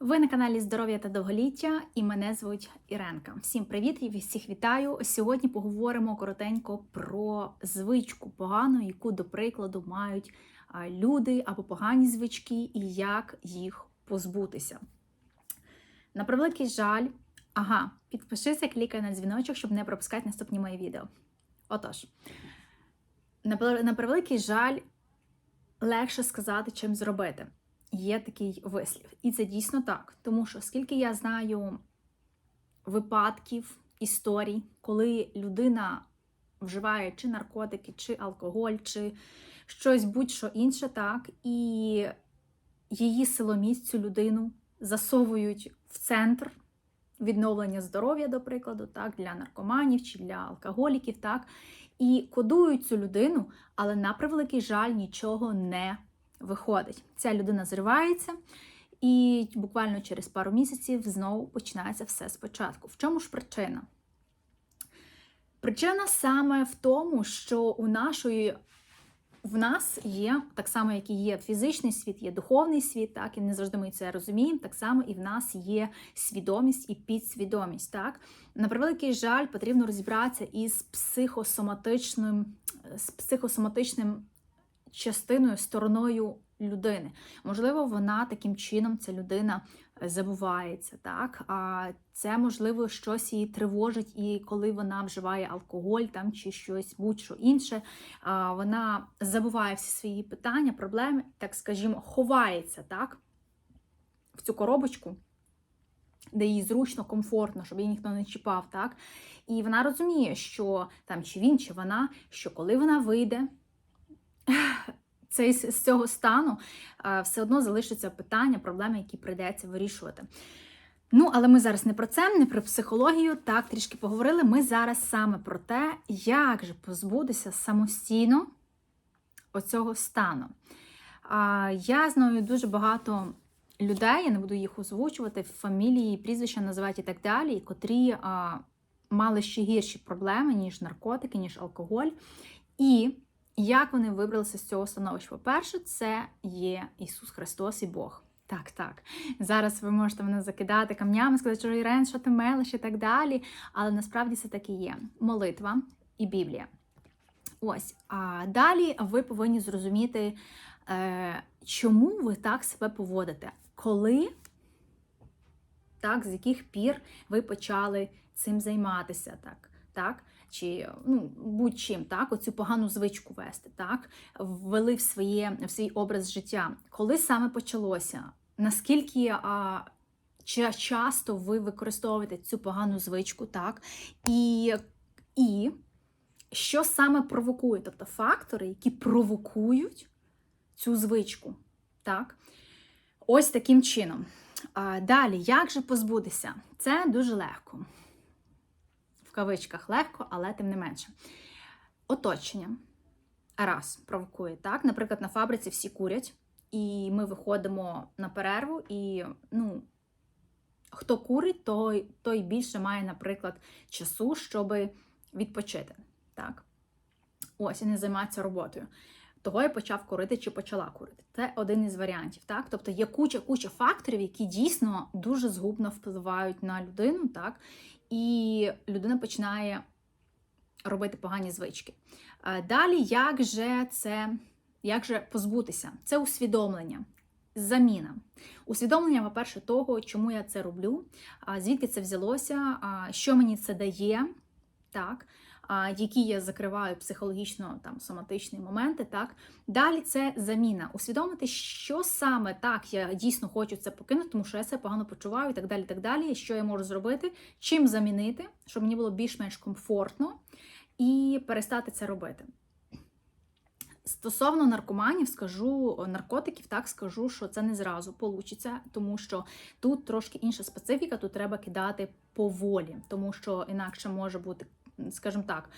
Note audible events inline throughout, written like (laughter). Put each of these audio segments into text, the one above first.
Ви на каналі Здоров'я та довголіття, і мене звуть Іренка. Всім привіт і всіх вітаю. Сьогодні поговоримо коротенько про звичку погану, яку, до прикладу, мають люди або погані звички, і як їх позбутися. На превеликий жаль, ага, підпишися, клікай на дзвіночок, щоб не пропускати наступні мої відео. Отож, на превеликий жаль, легше сказати, чим зробити є такий вислів. І це дійсно так. Тому що скільки я знаю випадків, історій, коли людина вживає чи наркотики, чи алкоголь, чи щось будь-що інше, так, і її силоміць, цю людину засовують в центр відновлення здоров'я, до прикладу, так, для наркоманів чи для алкоголіків, так, і кодують цю людину, але на превеликий жаль нічого не виходить. Ця людина зривається, і буквально через пару місяців знову починається все спочатку. В чому ж причина? Причина саме в тому, що у нашої. В нас є так само, як і є фізичний світ, є духовний світ, так і не завжди ми це розуміємо. Так само і в нас є свідомість і підсвідомість. Так на превеликий жаль, потрібно розібратися із психосоматичним, з психосоматичним частиною, стороною людини. Можливо, вона таким чином, ця людина е, забувається, так? А це, можливо, щось її тривожить, і коли вона вживає алкоголь там чи щось будь-що інше, вона забуває всі свої питання, проблеми, так скажімо, ховається так? в цю коробочку. Де їй зручно, комфортно, щоб її ніхто не чіпав, так? І вона розуміє, що там чи він, чи вона, що коли вона вийде, цей, з цього стану все одно залишаться питання, проблеми, які прийдеться вирішувати. Ну, але ми зараз не про це, не про психологію, так трішки поговорили. Ми зараз саме про те, як же позбутися самостійно оцього стану. Я знаю дуже багато людей, я не буду їх озвучувати, фамілії, прізвища називати і так далі, котрі мали ще гірші проблеми, ніж наркотики, ніж алкоголь. І як вони вибралися з цього становища? По-перше, це є Ісус Христос і Бог. Так, так. Зараз ви можете мене закидати камнями, сказати, що Ірен, що ти мелиш і так далі. Але насправді це так і є. Молитва і Біблія. Ось. А далі ви повинні зрозуміти, е, чому ви так себе поводите, коли, так, з яких пір ви почали цим займатися, так, так чи ну, будь-чим, так, оцю погану звичку вести, так, ввели в, своє, в свій образ життя. Коли саме почалося? Наскільки а, ча- часто ви використовуєте цю погану звичку, так? І, і що саме провокує? Тобто фактори, які провокують цю звичку, так? Ось таким чином. Далі, як же позбутися? Це дуже легко кавичках легко, але тим не менше. Оточення раз провокує так. Наприклад, на фабриці всі курять, і ми виходимо на перерву, і ну, хто курить, той, той більше має, наприклад, часу, щоб відпочити. Так? Ось і не займатися роботою. Того я почав курити чи почала курити. Це один із варіантів. Так? Тобто є куча куча факторів, які дійсно дуже згубно впливають на людину, так? і людина починає робити погані звички. Е, Далі, як же це, як же позбутися? Це усвідомлення. Заміна. Усвідомлення, по-перше, того, чому я це роблю, звідки це взялося, що мені це дає, так, які я закриваю психологічно там соматичні моменти. Так. Далі це заміна. Усвідомити, що саме так я дійсно хочу це покинути, тому що я себе погано почуваю і так далі. так далі. Що я можу зробити, чим замінити, щоб мені було більш-менш комфортно і перестати це робити. Стосовно наркоманів, скажу наркотиків, так скажу, що це не зразу получиться, тому що тут трошки інша специфіка, тут треба кидати поволі, тому що інакше може бути, скажімо так,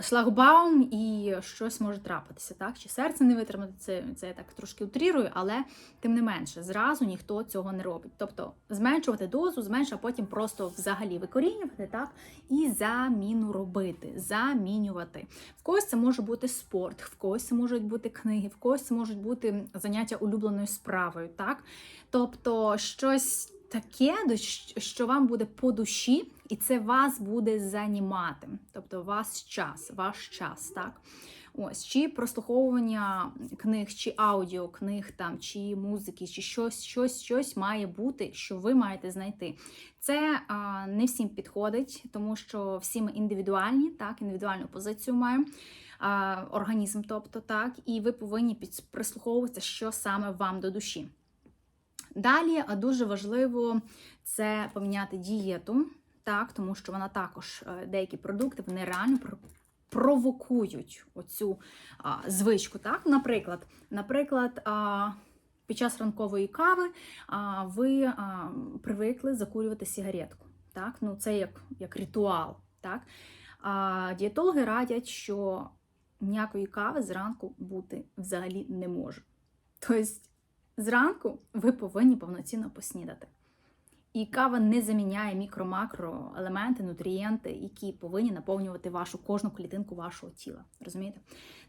шлагбаум і щось може трапитися, так? Чи серце не витримати, це, це я так трошки утрірую, але тим не менше, зразу ніхто цього не робить. Тобто зменшувати дозу, зменшувати, а потім просто взагалі викорінювати, так? І заміну робити, замінювати. В когось це може бути спорт, в когось це можуть бути книги, в когось це можуть бути заняття улюбленою справою, так? Тобто щось таке, що вам буде по душі, і це вас буде занімати. Тобто вас час, ваш час, так? Ось, чи прослуховування книг, чи аудіокниг, там, чи музики, чи щось, щось, щось має бути, що ви маєте знайти. Це а, не всім підходить, тому що всі ми індивідуальні, так, індивідуальну позицію маємо. а, Організм, тобто так, і ви повинні прислуховуватися, що саме вам до душі. Далі дуже важливо це поміняти дієту, так, тому що вона також е, деякі продукти вони реально провокують оцю а, звичку. Так? Наприклад, наприклад, а, під час ранкової кави а, ви а, привикли закурювати сигаретку. Так? Ну, це як, як ритуал. Так? А, дієтологи радять, що ніякої кави зранку бути взагалі не може. Тобто, зранку ви повинні повноцінно поснідати. І кава не заміняє мікро-макро елементи, нутрієнти, які повинні наповнювати вашу кожну клітинку вашого тіла. Розумієте?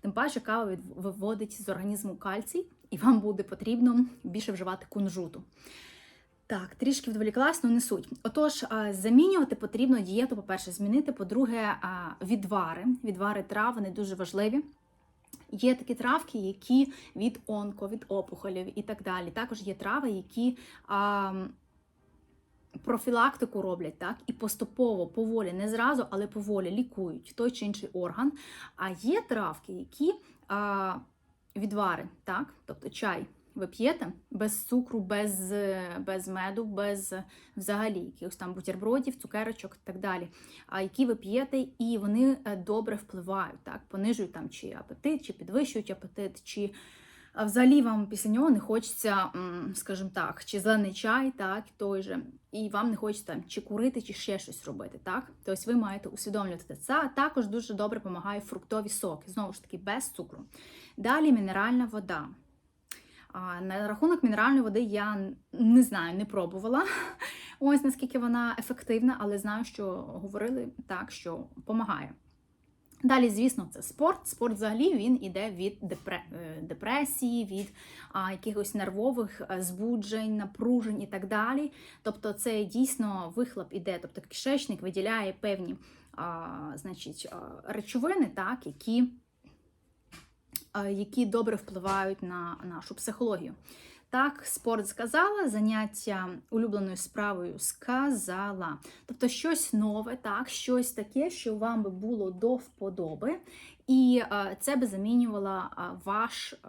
Тим паче кава виводить з організму кальцій, і вам буде потрібно більше вживати кунжуту. Так, трішки відволіклась, але не суть. Отож, замінювати потрібно дієту, по-перше, змінити. По-друге, відвари. Відвари трав вони дуже важливі. Є такі травки, які від онко, від опухолів і так далі. Також є трави, які а, профілактику роблять, так, і поступово, поволі, не зразу, але поволі лікують той чи інший орган. А є травки, які а, відвари, так, тобто чай. Ви п'єте без цукру, без, е, без меду, без е, взагалі якихось там бутербродів, цукерочок і так далі. А які ви п'єте, і вони е, добре впливають, так, понижують там чи апетит, чи підвищують апетит, чи взагалі вам після нього не хочеться, скажімо так, чи зелений чай, так, той же, і вам не хочеться чи курити, чи ще щось робити. так? Тобто ви маєте усвідомлювати це. Також дуже добре допомагає фруктові соки, знову ж таки, без цукру. Далі мінеральна вода. На рахунок мінеральної води я не знаю, не пробувала. (laughs) Ось наскільки вона ефективна, але знаю, що говорили так, що допомагає. Далі, звісно, це спорт. Спорт взагалі він іде від е, депресії, від якихось нервових е, збуджень, напружень і так далі. Тобто, це дійсно вихлоп іде. Тобто кишечник виділяє певні а, значить, речовини, так, які, які добре впливають на нашу психологію. Так, спорт сказала, заняття улюбленою справою сказала. Тобто щось нове, так, щось таке, що вам би було до вподоби, і е, це би замінювало е, ваш, е,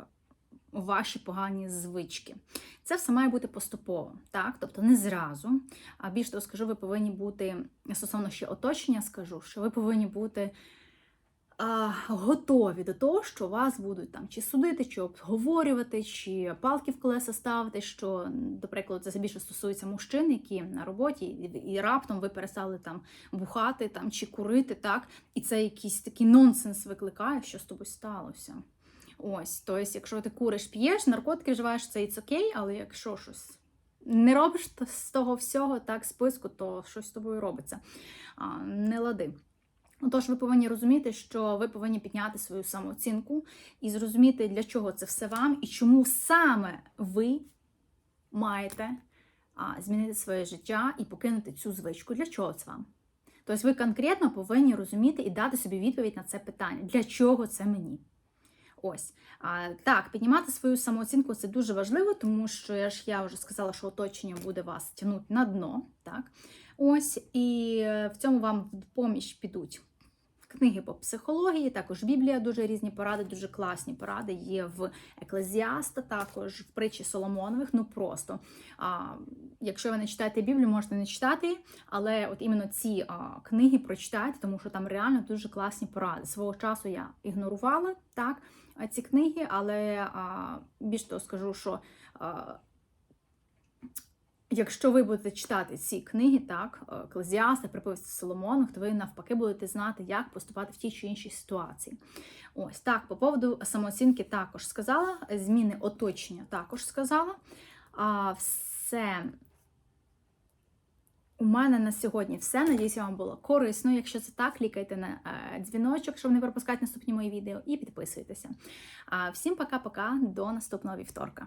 ваші погані звички. Це все має бути поступово, так, тобто не зразу. А більш того скажу, ви повинні бути стосовно ще оточення, скажу, що ви повинні бути готові до того, що вас будуть там чи судити, чи обговорювати, чи палки в колеса ставити. Що, до прикладу, це більше стосується мужчин, які на роботі, і, раптом ви перестали там бухати там, чи курити, так, і це якийсь такий нонсенс викликає, що з тобою сталося. Ось, тобто, якщо ти куриш, п'єш, наркотики вживаєш, це і окей, але якщо щось не робиш з того всього, так, списку, то щось з тобою робиться. А, не лади. Отож, ви повинні розуміти, що ви повинні підняти свою самооцінку і зрозуміти, для чого це все вам, і чому саме ви маєте змінити своє життя і покинути цю звичку. Для чого це вам? Тобто ви конкретно повинні розуміти і дати собі відповідь на це питання. Для чого це мені? Ось а, так, піднімати свою самооцінку це дуже важливо, тому що я ж я вже сказала, що оточення буде вас тягнути на дно. Так, ось і е, в цьому вам в поміч підуть книги по психології, також Біблія дуже різні поради, дуже класні поради є в Еклезіаста, також в притчі Соломонових. Ну просто а, якщо ви не читаєте Біблію, можете не читати, але от іменно ці а, книги прочитайте, тому що там реально дуже класні поради. Свого часу я ігнорувала так ці книги, але а, більш того скажу, що. А, Якщо ви будете читати ці книги, так, Еклезіаста, приповісти Соломону, то ви навпаки будете знати, як поступати в тій чи іншій ситуації. Ось так, по поводу самооцінки також сказала, зміни оточення також сказала. А все. У мене на сьогодні все. Надіюся, вам було корисно. Якщо це так, клікайте на е, дзвіночок, щоб не пропускати наступні мої відео, і підписуйтеся. Всім пока-пока, до наступного вівторка.